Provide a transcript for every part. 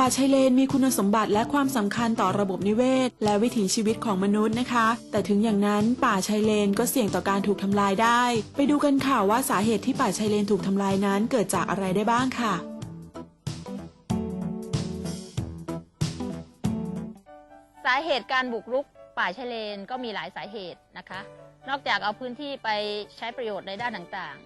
ป่าชายเลนมีคุณสมบัติและความสำคัญต่อระบบนิเวศ และวิถีชีวิตของมนุษย์นะคะ แต่ถึงอย่างนั้นป่าชายเลนก็เสี่ยงต่อการถูกทำลายได้ ไปดูกันค่ะว่าสาเหตุที่ป่าชายเลนถูกทำลายนั้นเกิดจากอะไรได้บ้างค่ะสาเหตุการบุกรุกป่าชายเลนก็มีหลายสาเหตุนะคะ นอกจากเอาพื้นที่ไปใช้ประโยชน์ในด้านต่าง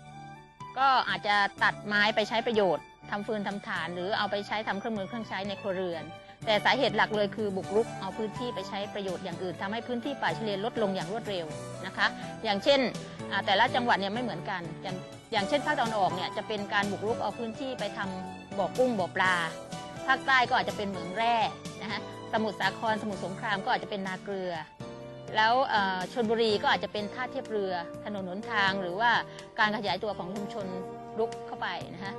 ๆ ก็อาจจะตัดไม้ไปใช้ประโยชน์ ทำฟืนทำฐานหรือเอาไปใช้ทำเครื่องมือเครื่องใช้ในครัวเรือน แต่สาเหตุหลักเลยคือบุกรุกเอาพื้นที่ไปใช้ประโยชน์อย่างอื่นทำให้พื้นที่ป่าชายเลนลดลงอย่างรวดเร็วนะคะ อย่างเช่นแต่ละจังหวัดเนี่ยไม่เหมือนกัน อย่างอย่างเช่นภาคตะวันออกเนี่ยจะเป็นการบุกรุกเอาพื้นที่ไปทำบ่อกุ้งบ่อปลา ภาคใต้ก็อาจจะเป็นเหมืองแร่นะคะสมุทรสาครสมุทรสงครามก็อาจจะเป็นนาเกลือ แล้วชนบุรีก็อาจจะเป็นท่าเทียบเรือถนนหนทาง หรือว่าการขยายตัวของชุมชน ลุกเข้าไปนะคะ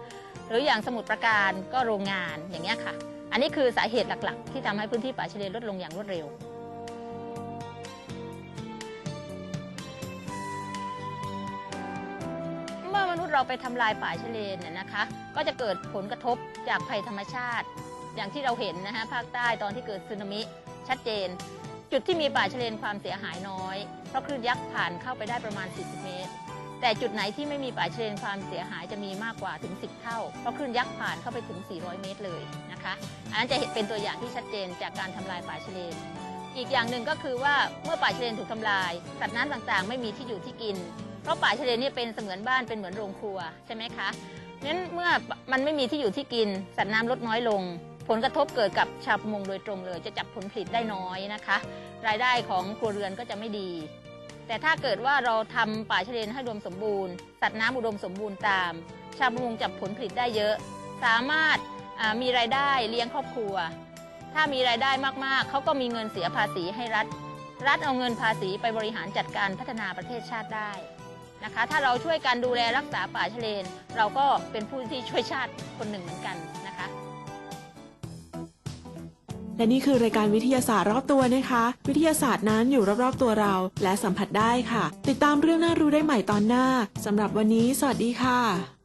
หรืออย่างสมุทรปราการก็โรงงานอย่างเงี้ยค่ะ อันนี้คือสาเหตุหลักๆ ที่ทำให้พื้นที่ป่าชายเลนลดลงอย่างรวดเร็วเมื่อมนุษย์เราไปทำลายป่าชายเลนเนี่ยนะคะ ก็จะเกิดผลกระทบจากภัยธรรมชาติ อย่างที่เราเห็นนะฮะภาคใต้ตอนที่เกิดสึนามิชัดเจน จุดที่มีป่าชายเลนความเสียหายน้อย เพราะคลื่นยักษ์ผ่านเข้าไปได้ประมาณ 40 เมตร แต่จุดไหนที่ไม่มีป่าชายเลนความเสียหายจะมีมากกว่าถึง 10 เท่า เพราะคลื่นยักษ์ผ่านเข้าไปถึง 400 เมตรเลยนะคะอันนั้นจะเห็นเป็นตัวอย่างที่ชัดเจนจากการทำลายป่าชายเลน อีกอย่างหนึ่งก็คือว่าเมื่อป่าชายเลนถูกทำลาย สัตว์น้ำต่างๆ ไม่มีที่อยู่ที่กิน เพราะป่าชายเลนเนี่ยเป็นเสมือนบ้านเป็นเหมือนโรงครัวใช่ไหมคะนั้นเมื่อมันไม่มีที่อยู่ที่กิน สัตว์น้ำลดน้อยลง ผลกระทบเกิดกับชาวประมงโดยตรงเลย จะจับผลผลิตได้น้อยนะคะ รายได้ของครัวเรือนก็จะไม่ดี แต่ถ้าเกิดว่าเราทำป่าชายเลนให้อุดมสมบูรณ์ สัตว์น้ำอุดมสมบูรณ์ตาม ชาวประมงจับผลผลิตได้เยอะ สามารถมีรายได้เลี้ยงครอบครัว ถ้ามีรายได้มากๆ เขาก็มีเงินเสียภาษีให้รัฐ รัฐเอาเงินภาษีไปบริหารจัดการพัฒนาประเทศชาติได้นะคะ ถ้าเราช่วยกันดูแลรักษาป่าชายเลน เราก็เป็นผู้ที่ช่วยชาติคนหนึ่งเหมือนกันนะคะ และนี่คือรายการวิทยาศาสตร์รอบตัวนะคะ วิทยาศาสตร์นั้นอยู่รอบๆตัวเรา และสัมผัสได้ค่ะ ติดตามเรื่องน่ารู้ได้ใหม่ตอนหน้าสำหรับวันนี้ สวัสดีค่ะ